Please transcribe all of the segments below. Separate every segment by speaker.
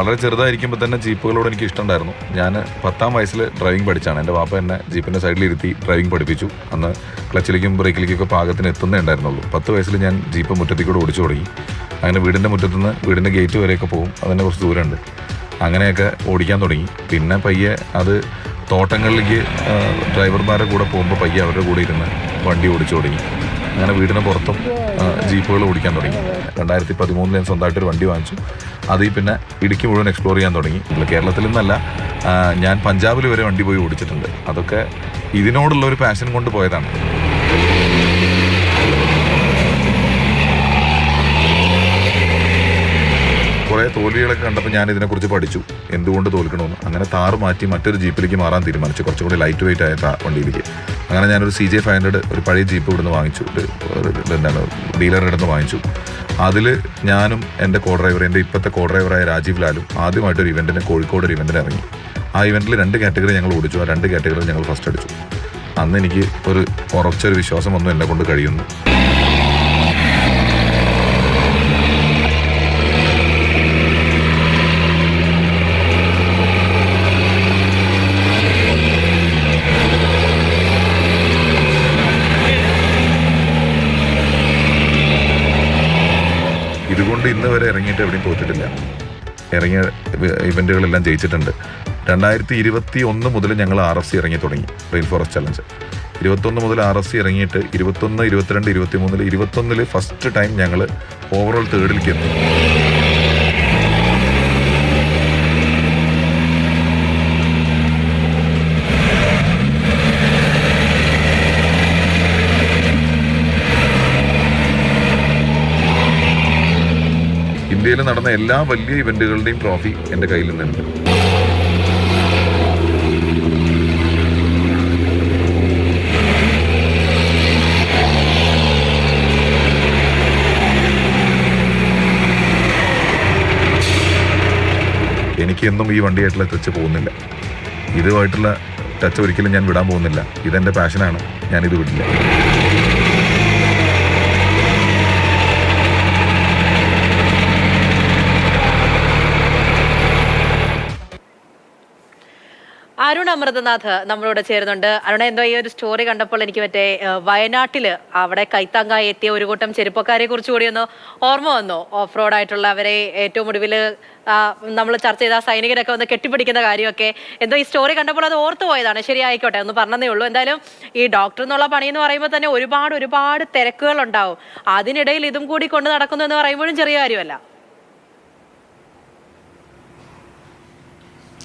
Speaker 1: വളരെ ചെറുതായിരിക്കുമ്പോൾ തന്നെ ജീപ്പുകളോട് എനിക്ക് ഇഷ്ടമുണ്ടായിരുന്നു. ഞാൻ പത്താം വയസ്സിൽ ഡ്രൈവിംഗ് പഠിച്ചാണ്. എന്റെ വാപ്പ എന്നെ ജീപ്പിന്റെ സൈഡിലിരുത്തി ഡ്രൈവിംഗ് പഠിപ്പിച്ചു. അന്ന് ക്ലച്ചിലേക്കും ബ്രേക്കിലേക്കും ഒക്കെ പാകത്തിന് എത്തുന്നേ ഉണ്ടായിരുന്നുള്ളൂ. പത്ത് വയസ്സിൽ ഞാൻ ജീപ്പ് മുറ്റത്തിൽ കൂടെ ഓടിച്ചു തുടങ്ങി. അങ്ങനെ വീടിന്റെ മുറ്റത്തുനിന്ന് വീടിന്റെ ഗേറ്റ് വരെയൊക്കെ പോകും. അതിന്റെ കുറച്ച് ദൂരമുണ്ട്. അങ്ങനെയൊക്കെ ഓടിക്കാൻ തുടങ്ങി. പിന്നെ പയ്യെ അത് തോട്ടങ്ങളിലേക്ക് ഡ്രൈവർമാരുടെ കൂടെ പോകുമ്പോൾ പയ്യെ അവരുടെ കൂടെ ഇരുന്ന് വണ്ടി ഓടിച്ചു തുടങ്ങി. അങ്ങനെ വീടിന് പുറത്തും ജീപ്പുകൾ ഓടിക്കാൻ തുടങ്ങി. രണ്ടായിരത്തി പതിമൂന്നിൽ ഞാൻ സ്വന്തമായിട്ടൊരു വണ്ടി വാങ്ങിച്ചു. അതിൽ പിന്നെ ഇടുക്കി മുഴുവൻ എക്സ്പ്ലോർ ചെയ്യാൻ തുടങ്ങി. കേരളത്തിൽ നിന്നല്ല ഞാൻ പഞ്ചാബിൽ വരെ വണ്ടി പോയി ഓടിച്ചിട്ടുണ്ട്. അതൊക്കെ ഇതിനോടുള്ള ഒരു പാഷൻ കൊണ്ട് പോയതാണ്. കുറേ തോൽവികളൊക്കെ കണ്ടപ്പോൾ ഞാൻ ഇതിനെക്കുറിച്ച് പഠിച്ചു. എന്തുകൊണ്ട് തോൽക്കണമെന്ന്. അങ്ങനെ താറ് മാറ്റി മറ്റൊരു ജീപ്പിലേക്ക് മാറാൻ തീരുമാനിച്ചു. കുറച്ചും കൂടി ലൈറ്റ് വെയിറ്റ് ആയ വണ്ടിയിലേക്ക്. അങ്ങനെ ഞാനൊരു സി ജെ ഫൈവ് ഹൺഡ്രഡ് ഒരു പഴയ ജീപ്പ് ഇവിടുന്ന് വാങ്ങിച്ചു. എന്താണ് ഡീലറുടെ അടുത്ത് വാങ്ങിച്ചു. അതിൽ ഞാനും എന്റെ കോ ഡ്രൈവർ എന്റെ ഇപ്പോഴത്തെ കോ ഡ്രൈവറായ രാജീവ് ലാലും ആദ്യമായിട്ട് ഒരു ഇവന്റിന് കോഴിക്കോട് ഒരു ഇവന്റിന് ഇറങ്ങി. ആ ഇവന്റിൽ രണ്ട് കാറ്റഗറി ഞങ്ങൾ ഓടിച്ചു. ആ രണ്ട് കാറ്റഗറിയിൽ ഞങ്ങൾ ഫസ്റ്റ് അടിച്ചു. അന്ന് എനിക്ക് ഒരു ഉറച്ചൊരു വിശ്വാസം ഒന്നും എന്നെ കൊണ്ട് കഴിയുന്നു. ഇതുകൊണ്ട് ഇന്ന് വരെ ഇറങ്ങിയിട്ട് എവിടെയും തോറ്റിട്ടില്ല ഇറങ്ങിയ ഇവന്റുകളെല്ലാം ജയിച്ചിട്ടുണ്ട്. രണ്ടായിരത്തി ഇരുപത്തി ഒന്ന് മുതൽ ഞങ്ങൾ ആർ എഫ് സി ഇറങ്ങി തുടങ്ങി റെയിൻ ഫോറസ്റ്റ് ചലഞ്ച്. ഇരുപത്തൊന്ന് മുതൽ ആർ എഫ് സി ഇറങ്ങിയിട്ട് ഇരുപത്തൊന്ന് ഇരുപത്തിരണ്ട് ഇരുപത്തി മൂന്നിൽ ഇരുപത്തൊന്നിൽ ഫസ്റ്റ് ടൈം ഞങ്ങൾ ഓവറോൾ തേർഡിലേക്ക് എത്തി. ഇന്ത്യയിൽ നടന്ന എല്ലാ വലിയ ഇവന്റുകളുടെയും ട്രോഫി എന്റെ കയ്യിൽ നിന്നുണ്ട് എനിക്കെന്നും ഈ വണ്ടിയായിട്ടുള്ള ടച്ച് പോകുന്നില്ല. ഇതുമായിട്ടുള്ള ടച്ച് ഒരിക്കലും ഞാൻ വിടാൻ പോകുന്നില്ല. ഇതെന്റെ പാഷനാണ് ഞാനിത് വിടില്ല.
Speaker 2: അരുൺ അമൃതനാഥ് നമ്മളോട് ചേരുന്നുണ്ട്. അരുണ എന്തോ ഈ ഒരു സ്റ്റോറി കണ്ടപ്പോൾ എനിക്ക് മറ്റേ വയനാട്ടിൽ അവിടെ കൈത്താങ്കായി എത്തിയ ഒരു കൂട്ടം ചെരുപ്പക്കാരെ കുറിച്ച് കൂടി ഒന്ന് ഓർമ്മ വന്നു? ഓഫ് റോഡ് ആയിട്ടുള്ള അവരെ ഏറ്റവും ഒടുവിൽ നമ്മൾ ചർച്ച ചെയ്ത സൈനികരൊക്കെ വന്ന് കെട്ടിപ്പിടിക്കുന്ന കാര്യമൊക്കെ. എന്തോ ഈ സ്റ്റോറി കണ്ടപ്പോൾ അത് ഓർത്തു പോയതാണ്. ശരി ആയിക്കോട്ടെ ഒന്ന് പറഞ്ഞതേ ഉള്ളൂ. എന്തായാലും ഈ ഡോക്ടർ എന്നുള്ള പണി എന്ന് പറയുമ്പോൾ തന്നെ ഒരുപാട് ഒരുപാട് തിരക്കുകൾ ഉണ്ടാവും. അതിനിടയിൽ ഇതും കൂടി കൊണ്ട് നടക്കുന്നു എന്ന് പറയുമ്പോഴും ചെറിയ കാര്യമല്ല.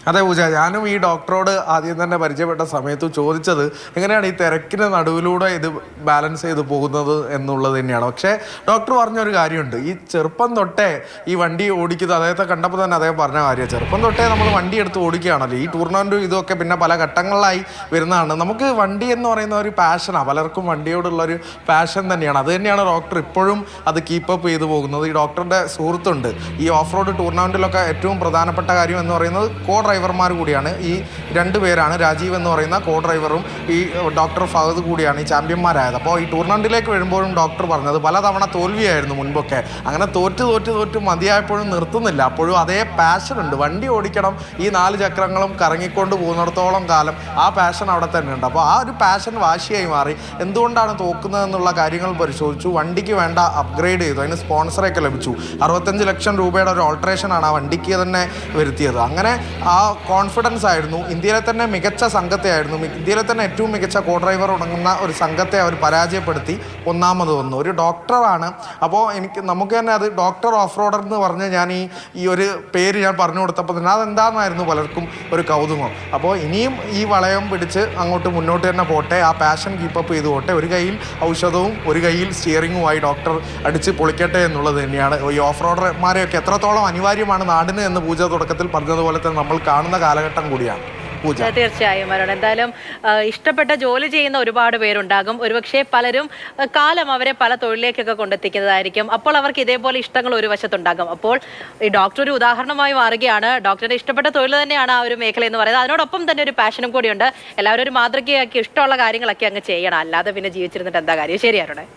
Speaker 3: അതെ പൂജ ഞാനും ഈ ഡോക്ടറോട് ആദ്യം തന്നെ പരിചയപ്പെട്ട സമയത്ത് ചോദിച്ചത് എങ്ങനെയാണ് ഈ തിരക്കിന് നടുവിലൂടെ ഇത് ബാലൻസ് ചെയ്ത് പോകുന്നത് എന്നുള്ളത് തന്നെയാണ്. പക്ഷേ ഡോക്ടർ പറഞ്ഞൊരു കാര്യമുണ്ട്. ഈ ചെറുപ്പം തൊട്ടേ ഈ വണ്ടി ഓടിക്കുന്നത് അദ്ദേഹത്തെ കണ്ടപ്പോൾ തന്നെ അദ്ദേഹം പറഞ്ഞ കാര്യം ചെറുപ്പം തൊട്ടേ നമ്മൾ വണ്ടി എടുത്ത് ഓടിക്കുകയാണല്ലോ. ഈ ടൂർണമെന്റും ഇതൊക്കെ പിന്നെ പല ഘട്ടങ്ങളിലായി വരുന്നതാണ്. നമുക്ക് വണ്ടി എന്ന് പറയുന്ന ഒരു പാഷനാണ് പലർക്കും വണ്ടിയോടുള്ള ഒരു പാഷൻ തന്നെയാണ്. അത് തന്നെയാണ് ഡോക്ടർ ഇപ്പോഴും അത് കീപ്പപ്പ് ചെയ്തു പോകുന്നത്. ഈ ഡോക്ടറുടെ സുഹൃത്തുണ്ട്. ഈ ഓഫ് റോഡ് ടൂർണമെന്റിലൊക്കെ ഏറ്റവും പ്രധാനപ്പെട്ട കാര്യം എന്ന് പറയുന്നത് കോ ഡ്രൈവർമാർ കൂടിയാണ്. ഈ രണ്ട് പേരാണ് രാജീവ് എന്ന് പറയുന്ന കോ ഡ്രൈവറും ഈ ഡോക്ടർ ഫഹദ് കൂടിയാണ് ഈ ചാമ്പ്യന്മാരായത്. അപ്പോൾ ഈ ടൂർണമെന്റിലേക്ക് വരുമ്പോഴും ഡോക്ടർ പറഞ്ഞത് പലതവണ തോൽവിയായിരുന്നു മുൻപൊക്കെ. അങ്ങനെ തോറ്റ് തോറ്റ് തോറ്റ് മതിയായപ്പോഴും നിർത്തുന്നില്ല. അപ്പോഴും അതേ പാഷൻ ഉണ്ട്. വണ്ടി ഓടിക്കണം ഈ നാല് ചക്രങ്ങളും കറങ്ങിക്കൊണ്ട് പോകുന്നിടത്തോളം കാലം ആ പാഷൻ അവിടെ തന്നെ ഉണ്ട്. അപ്പോൾ ആ ഒരു പാഷൻ വാശിയായി മാറി. എന്തുകൊണ്ടാണ് തോക്കുന്നതെന്നുള്ള കാര്യങ്ങൾ പരിശോധിച്ചു. വണ്ടിക്ക് വേണ്ട അപ്ഗ്രേഡ് ചെയ്തു. അതിന് സ്പോൺസറൊക്കെ ലഭിച്ചു. അറുപത്തഞ്ച് ലക്ഷം രൂപയുടെ ഒരു ഓൾട്ടറേഷനാണ് ആ വണ്ടിക്ക് തന്നെ വരുത്തിയത്. അങ്ങനെ ആ കോൺഫിഡൻസ് ആയിരുന്നു. ഇന്ത്യയിലെ തന്നെ മികച്ച സംഘത്തെ ആയിരുന്നു. ഇന്ത്യയിലെ തന്നെ ഏറ്റവും മികച്ച കോ ഡ്രൈവർ ഉടങ്ങുന്ന ഒരു സംഘത്തെ അവർ പരാജയപ്പെടുത്തി ഒന്നാമത് വന്നു. ഒരു ഡോക്ടറാണ് അപ്പോൾ എനിക്ക് നമുക്ക് തന്നെ അത് ഡോക്ടർ ഓഫ് റോഡർ എന്ന് പറഞ്ഞ് ഞാൻ ഈ ഈ ഒരു പേര് ഞാൻ പറഞ്ഞു കൊടുത്തപ്പോൾ തന്നെ അതെന്താണെന്നായിരുന്നു പലർക്കും ഒരു കൗതുകം. അപ്പോൾ ഇനിയും ഈ വളയം പിടിച്ച് അങ്ങോട്ട് മുന്നോട്ട് തന്നെ പോട്ടെ. ആ പാഷൻ കീപ്പപ്പ് ചെയ്ത് പോട്ടെ. ഒരു കയ്യിൽ ഔഷധവും ഒരു കയ്യിൽ സ്റ്റിയറിങ്ങുമായി ഡോക്ടർ അടിച്ച് പൊളിക്കട്ടെ എന്നുള്ളത് തന്നെയാണ്. ഈ ഓഫ് റോഡർമാരെയൊക്കെ എത്രത്തോളം അനിവാര്യമാണ് നാടിന് എന്ന് പൂജ തുടക്കത്തിൽ പറഞ്ഞതുപോലെ തന്നെ നമ്മൾ കാണുന്ന കാലഘട്ടം കൂടിയാണ്.
Speaker 2: തീർച്ചയായും അരുൺ. എന്തായാലും ഇഷ്ടപ്പെട്ട ജോലി ചെയ്യുന്ന ഒരുപാട് പേരുണ്ടാകും. ഒരുപക്ഷെ പലരും കാലം അവരെ പല തൊഴിലേക്കൊക്കെ കൊണ്ടെത്തിക്കുന്നതായിരിക്കും. അപ്പോൾ അവർക്ക് ഇതേപോലെ ഇഷ്ടങ്ങൾ ഒരു വശത്തുണ്ടാകും. അപ്പോൾ ഈ ഡോക്ടർ ഒരു ഉദാഹരണമായി മാറുകയാണ്. ഡോക്ടറുടെ ഇഷ്ടപ്പെട്ട തൊഴിൽ തന്നെയാണ് ആ ഒരു മേഖല എന്ന് പറയുന്നത്. അതിനോടൊപ്പം തന്നെ ഒരു പാഷനും കൂടിയുണ്ട്. എല്ലാവരും ഒരു മാതൃകയാക്കി ഇഷ്ടമുള്ള കാര്യങ്ങളൊക്കെ അങ്ങ് ചെയ്യണം. അല്ലാതെ പിന്നെ ജീവിച്ചിരുന്നിട്ട് എന്താ കാര്യം? ശരി അരുണേ.